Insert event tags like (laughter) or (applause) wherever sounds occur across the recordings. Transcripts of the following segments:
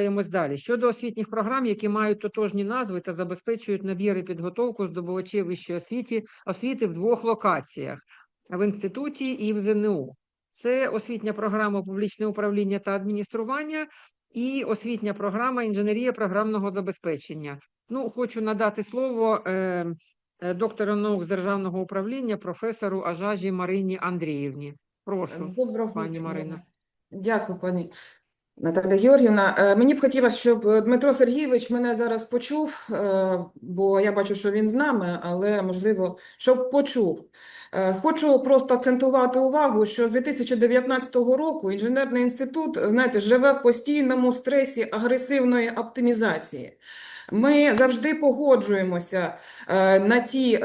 рухаємось далі. Щодо освітніх програм, які мають тотожні назви та забезпечують набір і підготовку здобувачів вищої освіти, освіти в двох локаціях в інституті і в ЗНУ. Це освітня програма публічне управління та адміністрування і освітня програма інженерія програмного забезпечення. Ну, хочу надати слово е, е, доктору наук з державного управління, професору Ажажі Марині Андріївні. Прошу. Доброго пані дня. Марино. Дякую, пані Наталя Георгівна. Е, Мені б хотілося, щоб Дмитро Сергійович мене зараз почув, е, бо я бачу, що він з нами, але можливо, щоб почув. Е, Хочу просто акцентувати увагу, що з 2019 року інженерний інститут, знаєте, живе в постійному стресі агресивної оптимізації. Ми завжди погоджуємося на ті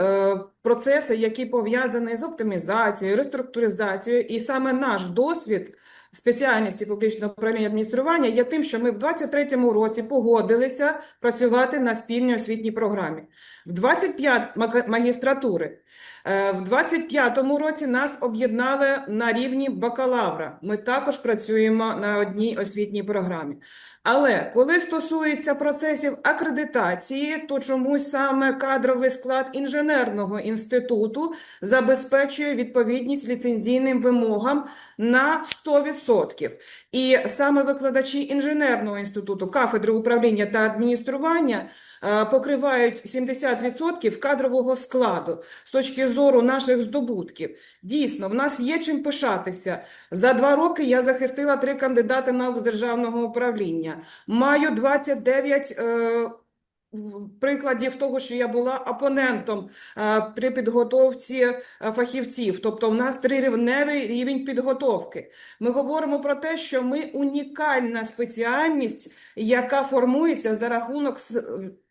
процеси, які пов'язані з оптимізацією, реструктуризацією, і саме наш досвід спеціальності публічного управління адміністрування є тим, що ми в 23-му році погодилися працювати на спільній освітній програмі. В 25 мага- магістратури. Е, В 25-му році нас об'єднали на рівні бакалавра. Ми також працюємо на одній освітній програмі. Але коли стосується процесів акредитації, то чомусь саме кадровий склад інженерного інституту забезпечує відповідність ліцензійним вимогам на 100%. І саме викладачі інженерного інституту, кафедри управління та адміністрування е, покривають 70% кадрового складу з точки зору наших здобутків. Дійсно, в нас є чим пишатися. За два роки я захистила три кандидати наук з державного управління. Маю 29 е, в- прикладів того, що я була опонентом е, при підготовці е, фахівців. Тобто, в нас трирівневий рівень підготовки. Ми говоримо про те, що ми унікальна спеціальність, яка формується за рахунок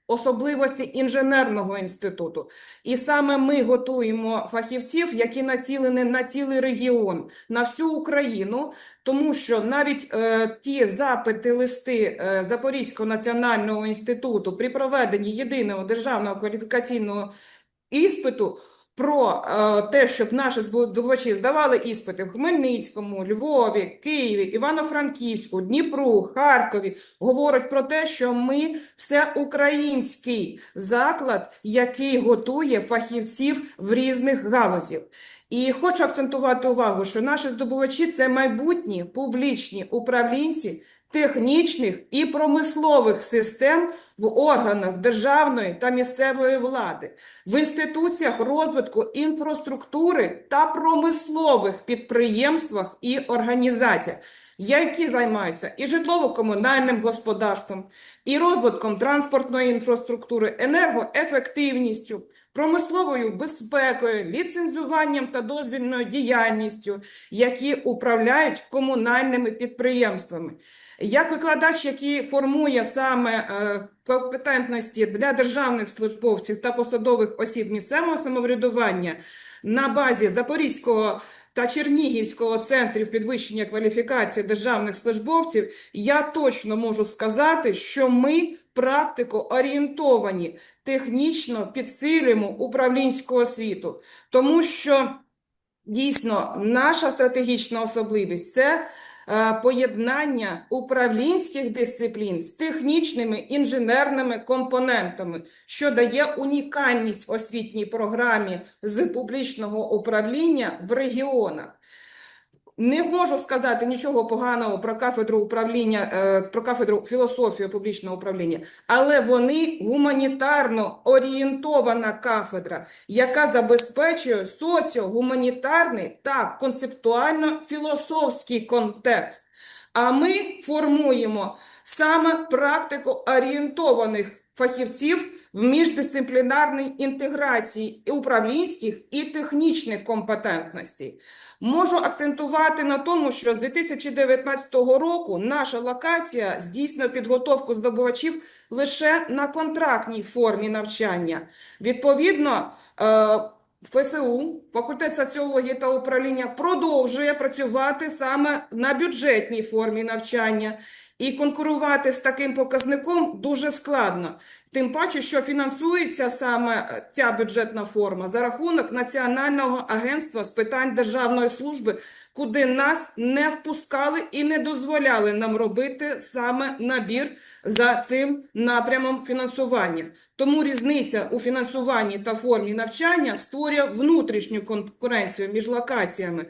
особливості інженерного інституту. І саме ми готуємо фахівців, які націлені на цілий регіон, на всю Україну, тому що навіть е, ті запити, листи е, Запорізького національного інституту при проведенні єдиного державного кваліфікаційного іспиту про е, те, щоб наші здобувачі здавали іспити в Хмельницькому, Львові, Києві, Івано-Франківську, Дніпру, Харкові, говорить про те, що ми всеукраїнський заклад, який готує фахівців в різних галузях. І хочу акцентувати увагу, що наші здобувачі це майбутні публічні управлінці технічних і промислових систем в органах державної та місцевої влади, в інституціях розвитку інфраструктури та промислових підприємствах і організаціях, які займаються і житлово-комунальним господарством, і розвитком транспортної інфраструктури, енергоефективністю, промисловою безпекою, ліцензуванням та дозвільною діяльністю, які управляють комунальними підприємствами. Як викладач, який формує саме е, компетентності для державних службовців та посадових осіб місцевого самоврядування на базі Запорізького та Чернігівського центрів підвищення кваліфікації державних службовців, я точно можу сказати, що ми практико орієнтовані, технічно підсилюємо управлінську освіту, тому що дійсно наша стратегічна особливість це е, поєднання управлінських дисциплін з технічними інженерними компонентами, що дає унікальність освітній програмі з публічного управління в регіонах. Не можу сказати нічого поганого про кафедру управління, е, про кафедру філософії публічного управління, але вони гуманітарно орієнтована кафедра, яка забезпечує соціогуманітарний та концептуально-філософський контекст. А ми формуємо саме практику орієнтованих фахівців в міждисциплінарній інтеграції і управлінських і технічних компетентностей. Можу акцентувати на тому, що з 2019 року наша локація здійснює підготовку здобувачів лише на контрактній формі навчання. Відповідно, е, ФСУ, факультет соціології та управління, продовжує працювати саме на бюджетній формі навчання. І конкурувати з таким показником дуже складно. Тим паче, що фінансується саме е, ця бюджетна форма за рахунок Національного агентства з питань державної служби, куди нас не впускали і не дозволяли нам робити саме набір за цим напрямом фінансування. Тому різниця у фінансуванні та формі навчання створює внутрішню конкуренцію між локаціями.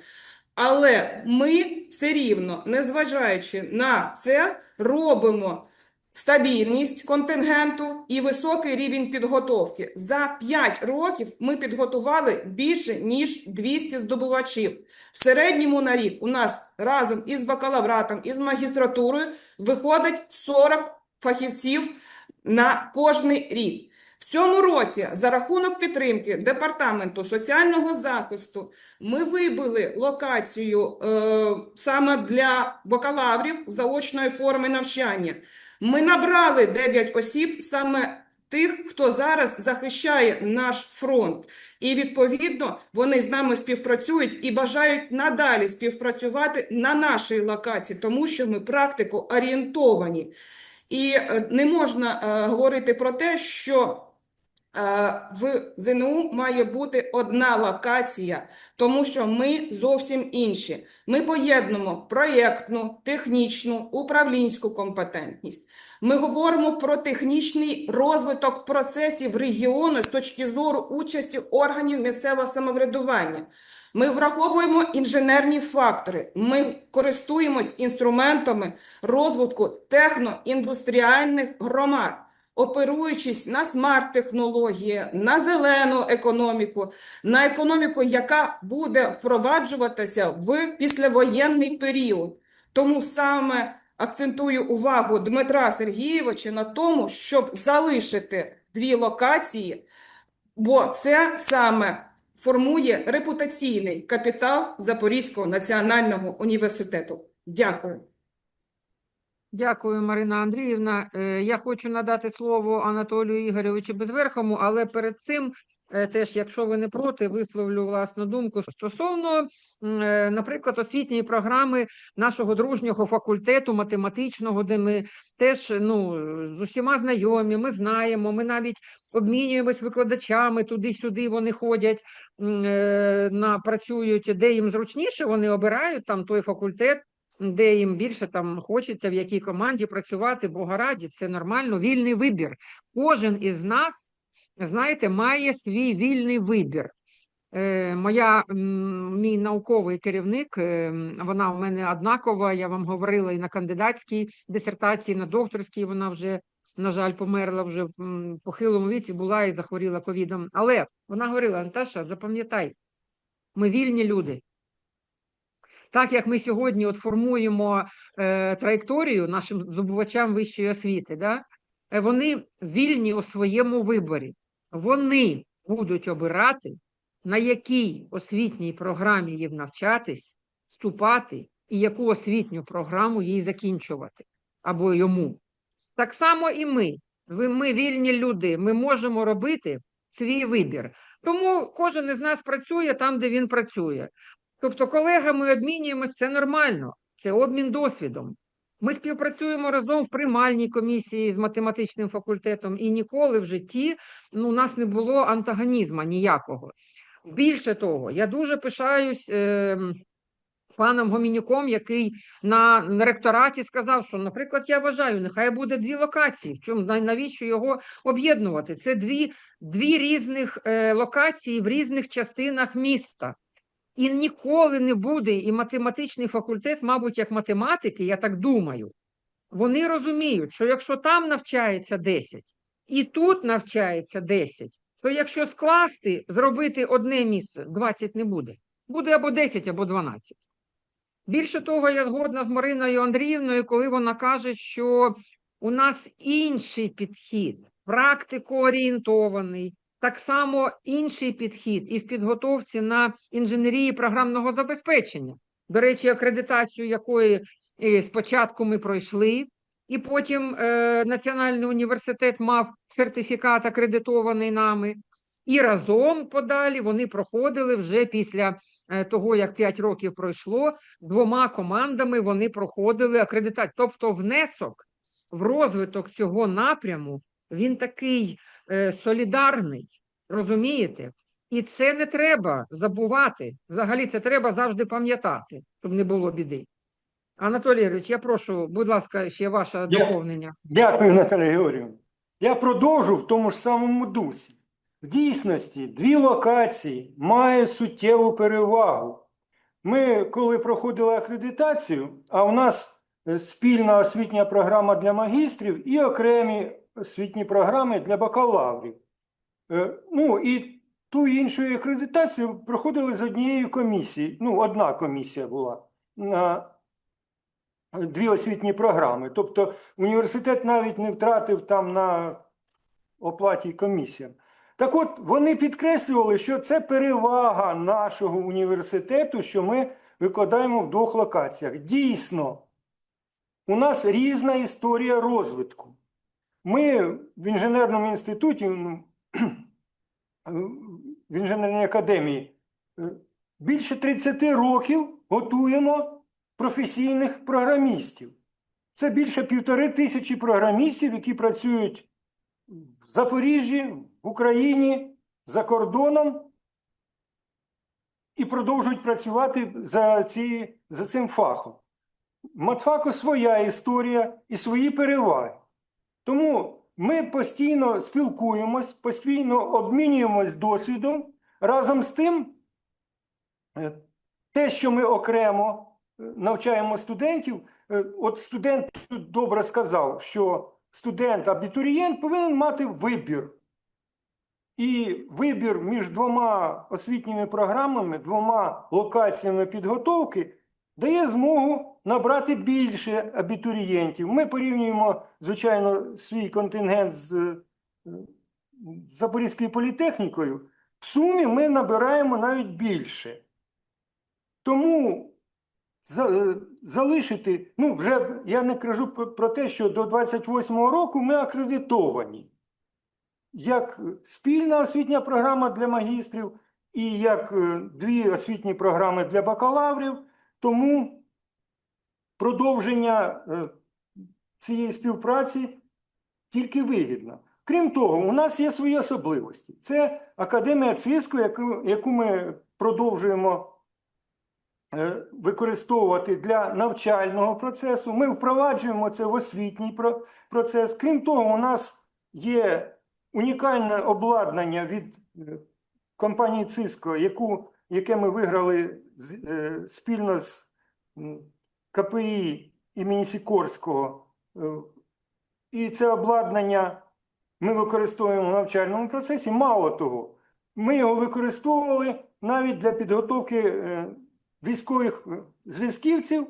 Але ми все рівно, незважаючи на це, робимо стабільність контингенту і високий рівень підготовки. За 5 років ми підготували більше, ніж 200 здобувачів. В середньому на рік у нас разом із бакалавратом, із магістратурою виходить 40 фахівців на кожний рік. В цьому році за рахунок підтримки Департаменту соціального захисту ми вибили локацію е, саме для бакалаврів заочної форми навчання. Ми набрали 9 осіб саме тих, хто зараз захищає наш фронт. І відповідно вони з нами співпрацюють і бажають надалі співпрацювати на нашій локації, тому що ми практику орієнтовані. І е, не можна е, говорити про те, що в ЗНУ має бути одна локація, тому що ми зовсім інші. Ми поєднуємо проєктну, технічну, управлінську компетентність. Ми говоримо про технічний розвиток процесів регіону з точки зору участі органів місцевого самоврядування. Ми враховуємо інженерні фактори. Ми користуємось інструментами розвитку техноіндустріальних громад, оперуючись на смарт-технології, на зелену економіку, на економіку, яка буде впроваджуватися в післявоєнний період. Тому саме акцентую увагу Дмитра Сергійовича на тому, щоб залишити дві локації, бо це саме формує репутаційний капітал Запорізького національного університету. Дякую. Дякую, Марина Андріївна. Е, Я хочу надати слово Анатолію Ігоровичу Безверхому, але перед цим е, теж, якщо ви не проти, висловлю власну думку стосовно, е, наприклад, освітньої програми нашого дружнього факультету математичного, де ми теж ну, з усіма знайомі, ми знаємо, ми навіть обмінюємось викладачами, туди-сюди вони ходять, на, працюють, де їм зручніше, вони обирають там той факультет, де їм більше там хочеться, в якій команді працювати, Бога раді, це нормально, вільний вибір. Кожен із нас, знаєте, має свій вільний вибір. Е, моя, мій науковий керівник, е, вона в мене однакова, я вам говорила і на кандидатській дисертації, на докторській вона вже, на жаль, померла вже в похилому віці, була і захворіла ковідом. Але вона говорила, Наташа, запам'ятай, ми вільні люди. Так як ми сьогодні от формуємо е, траєкторію нашим здобувачам вищої освіти, да? е, вони вільні у своєму виборі. Вони будуть обирати, на якій освітній програмі їм навчатись, вступати і яку освітню програму їй закінчувати або йому. Так само і ми. Ви, ми вільні люди, ми можемо робити свій вибір. Тому кожен із нас працює там, де він працює. Тобто, колегами обмінюємось, це нормально, це обмін досвідом. Ми співпрацюємо разом в приймальній комісії з математичним факультетом, і ніколи в житті ну, у нас не було антагонізму ніякого. Більше того, я дуже пишаюсь е, паном Гомінюком, який на, на ректораті сказав, що, наприклад, я вважаю, нехай буде дві локації. В чому навіщо його об'єднувати? Це дві, дві різних е, локації в різних частинах міста. І ніколи не буде, і математичний факультет, мабуть, як математики, я так думаю, вони розуміють, що якщо там навчається 10 і тут навчається 10, то якщо скласти, зробити одне місце, 20 не буде. Буде або 10, або 12. Більше того, я згодна з Мариною Андріївною, коли вона каже, що у нас інший підхід, практикоорієнтований, так само інший підхід і в підготовці на інженерії програмного забезпечення. До речі, акредитацію якої е, спочатку ми пройшли, і потім е, Національний університет мав сертифікат акредитований нами. І разом подалі вони проходили вже після е, того, як 5 років пройшло, двома командами вони проходили акредитацію. Тобто внесок в розвиток цього напряму Він такий солідарний, розумієте? І це не треба забувати. Взагалі, це треба завжди пам'ятати, щоб не було біди. Анатолій Ігорович, я прошу, будь ласка, ще ваше Я- доповнення. Дякую, Наталія Георгіївна. Я продовжу в тому ж самому дусі. В дійсності дві локації мають суттєву перевагу. Ми, коли проходили акредитацію, а у нас е, спільна освітня програма для магістрів і окремі освітні програми для бакалаврів. Е, Ну і ту іншу акредитацію проходили з однією комісією. Ну, одна комісія була на дві освітні програми. Тобто університет навіть не втратив там на оплаті комісіям. Так от, вони підкреслювали, що це перевага нашого університету, що ми викладаємо в двох локаціях. Дійсно, у нас різна історія розвитку. Ми в інженерному інституті, ну, (clears throat) в інженерній академії, е, більше 30 років готуємо професійних програмістів. Це більше півтори тисячі програмістів, які працюють в Запоріжжі, в Україні, за кордоном і продовжують працювати за, ці, за цим фахом. Матфаку своя історія і свої переваги. Тому ми постійно спілкуємось, постійно обмінюємось досвідом. Разом з тим, е, те, що ми окремо е, навчаємо студентів, е, от студент тут добре сказав, що студент-абітурієнт повинен мати вибір. І вибір між двома освітніми програмами, двома локаціями підготовки дає змогу набрати більше абітурієнтів. Ми порівнюємо, звичайно, свій контингент з е, Запорізькою політехнікою. В сумі ми набираємо навіть більше. Тому е, залишити, ну вже я не кажу про- те, що до 28-го року ми акредитовані як спільна освітня програма для магістрів і як е, дві освітні програми для бакалаврів. Тому продовження е, цієї співпраці тільки вигідно. Крім того, у нас є свої особливості. Це Академія Цвіску, яку, яку ми продовжуємо е, використовувати для навчального процесу. Ми впроваджуємо це в освітній процес. Крім того, у нас є унікальне обладнання від е, компанії Циско, яку, яке ми виграли спільно з КПІ імені Сікорського. Е, І це обладнання ми використовуємо в навчальному процесі. Мало того, ми його використовували навіть для підготовки е, військових е, зв'язківців,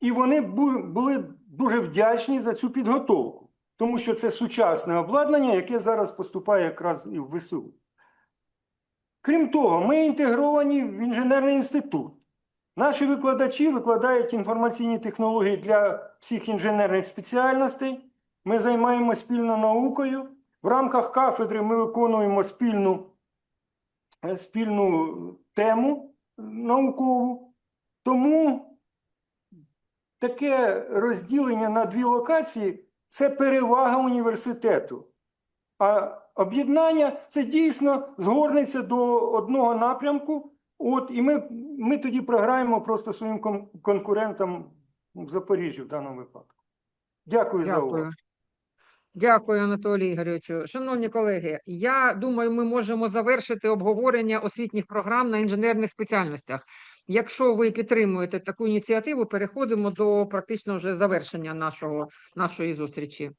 і вони були дуже вдячні за цю підготовку, тому що це сучасне обладнання, яке зараз поступає якраз і в ВСУ. Крім того, ми інтегровані в інженерний інститут. Наші викладачі викладають інформаційні технології для всіх інженерних спеціальностей. Ми займаємося спільно наукою. В рамках кафедри ми виконуємо спільну, е, спільну тему наукову. Тому таке розділення на дві локації це перевага університету. А об'єднання це дійсно згорнеться до одного напрямку. От, і ми, ми тоді програємо просто своїм кон- конкурентам в Запоріжжі в даному випадку. Дякую, за увагу. Дякую. Дякую, Анатолію Ігоровичу. Шановні колеги, я думаю, ми можемо завершити обговорення освітніх програм на інженерних спеціальностях. Якщо ви підтримуєте таку ініціативу, переходимо до практично вже завершення нашого, нашої зустрічі.